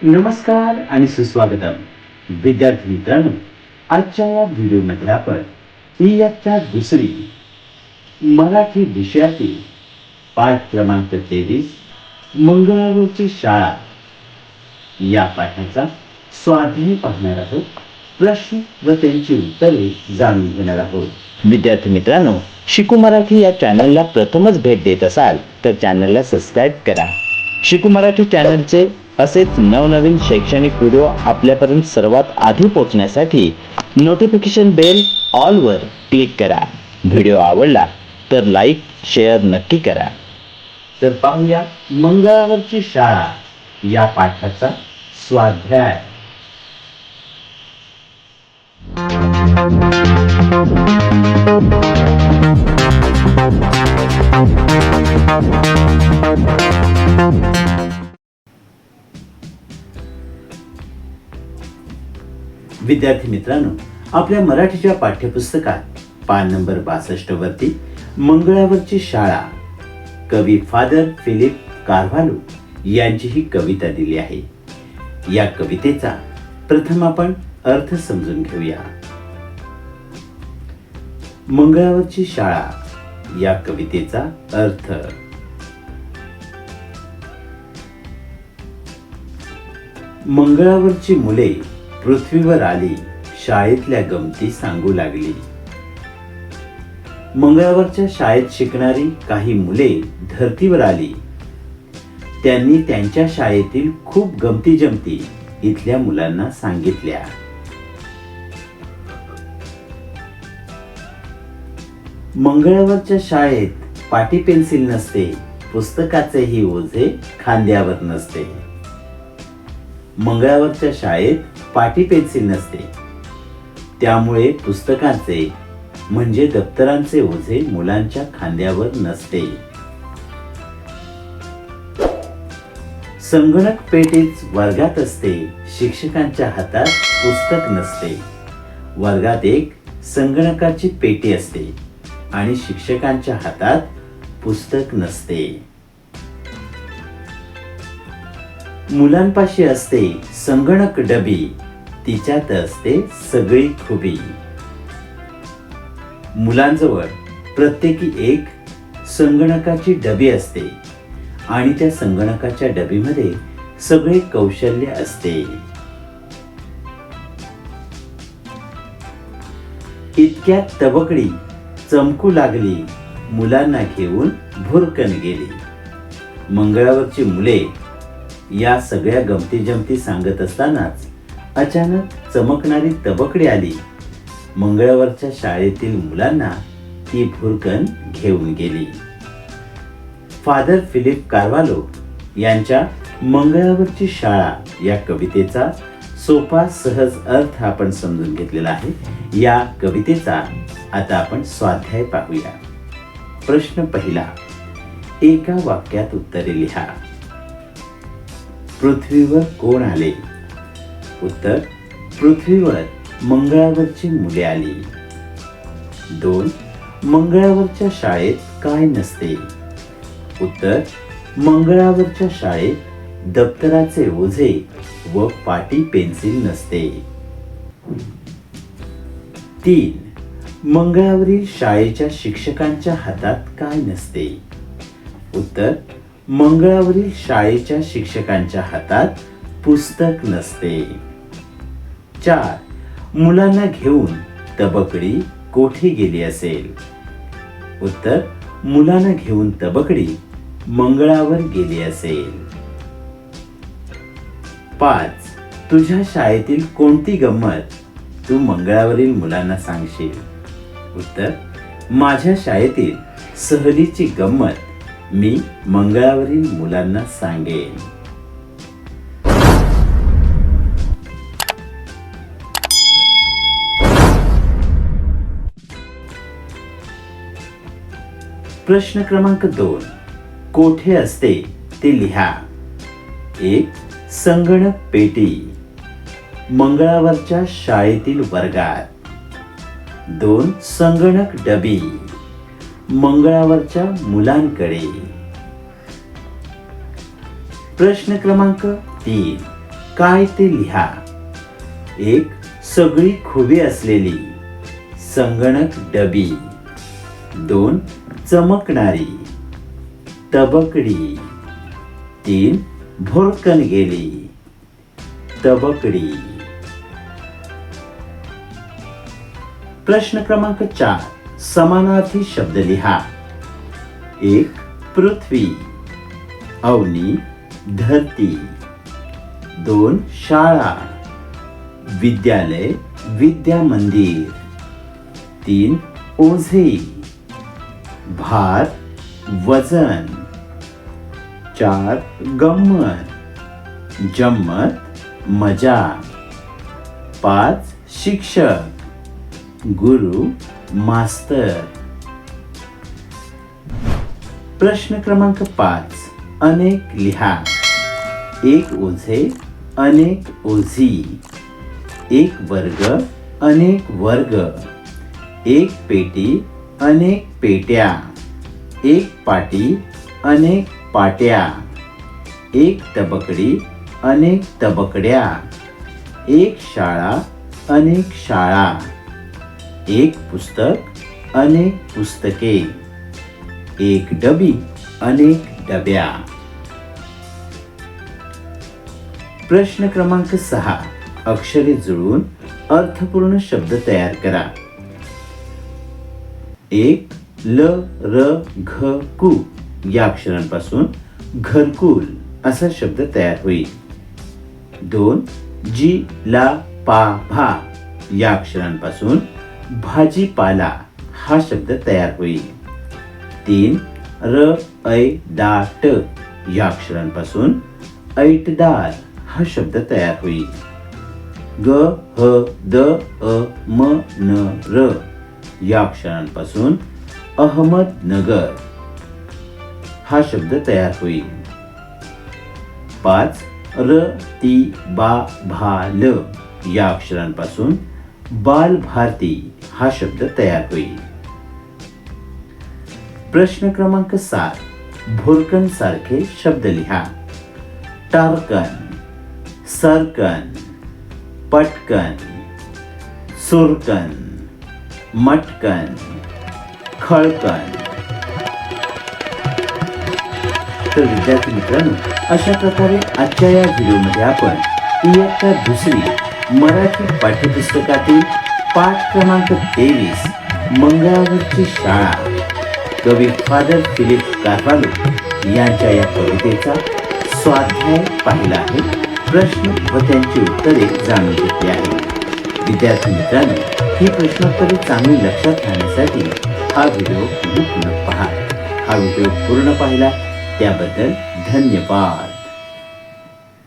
नमस्कार आणि सुस्वागतम. विद्यार्थी मित्रांनो आजच्या या व्हिडिओमध्ये आपण इयत्ता दुसरी मराठी विषयातील पाठ क्रमांक तेवीस मंगळावरची शाळा या पाठाचा स्वाध्याय पाहणार आहोत. प्रश्न व त्यांची उत्तरे जाणून घेणार आहोत. विद्यार्थी मित्रांनो शिकू मराठी या चॅनलला प्रथमच भेट देत असाल तर चॅनलला सबस्क्राईब करा. शिकू मराठी चॅनलचे असेच नवनवीन शैक्षणिक व्हिडिओ आपल्यापर्यंत सर्वात आधी पोहोचण्यासाठी नोटिफिकेशन बेल ऑलवर क्लिक करा. व्हिडिओ आवडला तर लाईक शेअर नक्की करा. तर पाहूया मंगळावरची शाळा. या पाठाचा स्वाध्याय. विद्यार्थी मित्रांनो आपल्या मराठीच्या पाठ्यपुस्तकात पान नंबर बासष्ट वरती मंगळावरची शाळा कवी फादर फिलिप कारव्हालो यांची ही कविता दिली आहे. या कवितेचा प्रथम आपण अर्थ समजून घेऊया. मंगळावरची शाळा या कवितेचा अर्थ. मंगळावरची मुले पृथ्वीवर आली शाळेतल्या गमती सांगू लागली. मंगळावरच्या शाळेत शिकणारी काही मुले धरतीवर आली. त्यांनी त्यांच्या शाळेतील खूप गमती जमती इथल्या मुलांना सांगितल्या. मंगळावरच्या शाळेत पाटी पेन्सिल नसते पुस्तकाचेही ओझे खांद्यावर नसते. मंगळावरच्या शाळेत पाटी पेन्सिल नसते त्यामुळे पुस्तकांचे म्हणजे दप्तरांचे ओझे मुलांच्या खांद्यावर नसते. संगणक पेटीच वर्गात असते शिक्षकांच्या हातात पुस्तक नसते. वर्गात एक संगणकाची पेटी असते आणि शिक्षकांच्या हातात पुस्तक नसते. मुलांपाशी असते संगणक डबी तिच्यात असते सगळी खुबी. मुलांजवळ प्रत्येकी एक संगणकाची डबी असते आणि त्या संगणकाच्या डबीमध्ये सगळे कौशल्य असते. इतक्यात तबकडी चमकू लागली मुलांना घेऊन भुरकन गेली. मंगळावरची मुले या सगळ्या गमती जमती सांगत असतानाच अचानक चमकणारी तबकडी आली. मंगळवारच्या शाळेतील मुलांना ती भुरकन घेऊन गेली. फादर फिलिप कारवालो यांच्या मंगळावरची शाळा या कवितेचा सोपा सहज अर्थ आपण समजून घेतलेला आहे. या कवितेचा आता आपण स्वाध्याय पाहूया. प्रश्न पहिला. एका वाक्यात उत्तरे लिहा. पृथ्वीवर कोण आले? उत्तर पृथ्वीवर मंगळावरची मुले आली. दोन मंगळावरच्या शाळेत काय नसते? उत्तर मंगळावरच्या शाळेत दप्तराचे ओझे व पाटी पेन्सिल नसते. तीन मंगळावरील शाळेच्या शिक्षकांच्या हातात काय नसते? उत्तर मंगळावरील शाळेच्या शिक्षकांच्या हातात पुस्तक नसते. चार. मुलांना घेऊन तबकडी कोठे गेली असेल? उत्तर मुलांना घेऊन तबकडी मंगळावर गेली असेल. पाच. तुझ्या शाळेतील कोणती गंमत तू मंगळावरील मुलांना सांगशील? उत्तर माझ्या शाळेतील सहलीची गंमत मी मंगळावरील मुलांना सांगेन. प्रश्न क्रमांक दोन. कोठे असते ते लिहा. एक संगणक पेटी. मंगळावरच्या शाळेतील वर्गात. दोन संगणक डबी. मंगळावरच्या मुलांकडे. प्रश्न क्रमांक तीन. काय ते लिहा. एक सगळी खुबी असलेली. संगणक डबी. दोन चमकणारी. तबकडी. तीन भोरकन गेली. तबकडी. प्रश्न क्रमांक चार. समानार्थी शब्द लिहा. एक पृथ्वी. अवनी धरती. दोन शाळा. विद्यालय विद्या मंदिर तीन ओझे. भार वजन. चार गंमत. जम्मत मजा. पाच शिक्षक. गुरु मास्तर. प्रश्न क्रमांक पाच. अनेक लिहा. एक ओझे अनेक ओझी. एक वर्ग अनेक वर्ग. एक पेटी अनेक पेट्या. एक पाटी अनेक पाट्या. एक तबकडी अनेक तबकड्या. एक शाळा अनेक शाळा. एक पुस्तक अनेक पुस्तके. एक डबी अनेक डब्या. प्रश्न क्रमांक सहा. अक्षरे जुळून अर्थपूर्ण शब्द तयार करा. एक ल र घ कु. या अक्षरांपासून घरकुल असा शब्द तयार होईल. दोन जी ला पा भा. या अक्षरांपासून भाजीपाला हा शब्द तयार होईल. तीन र ऐ डा ट या अक्षरांपासून ऐटदार हा शब्द तयार होईल. ग ह द अ म न र या अक्षरांपासून अहमदनगर हा शब्द तयार होईल. पाच र ती बा भा ल या अक्षरांपासून बाल भारती हा शब्द तयार होईल. प्रश्न क्रमांक सात, भोरकन सारखे शब्द लिहा. टारकन, सरकन, पटकन, सुरकन, मटकन, खळकन. तर विद्यार्थी मित्रांनो, अशा प्रकारे आजच्या या व्हिडिओमध्ये आपण इयत्ता दुसरी मराठी पाठ्यपुस्तकातील पाठ क्रमांक तेवीस मंगळावरची शाळा. कवी फादर फिलिप कारवालो यांच्या या कवितेचा स्वाध्याय पाहिला आहे. प्रश्न व त्यांची उत्तरे जाणून घेतली आहे. विद्यार्थी मित्रांनो ही प्रश्नोत्तरे चांगली लक्षात घेण्यासाठी हा व्हिडिओ पुन्हा पुन्हा पहा. हा व्हिडिओ पूर्ण पाहिला त्याबद्दल धन्यवाद.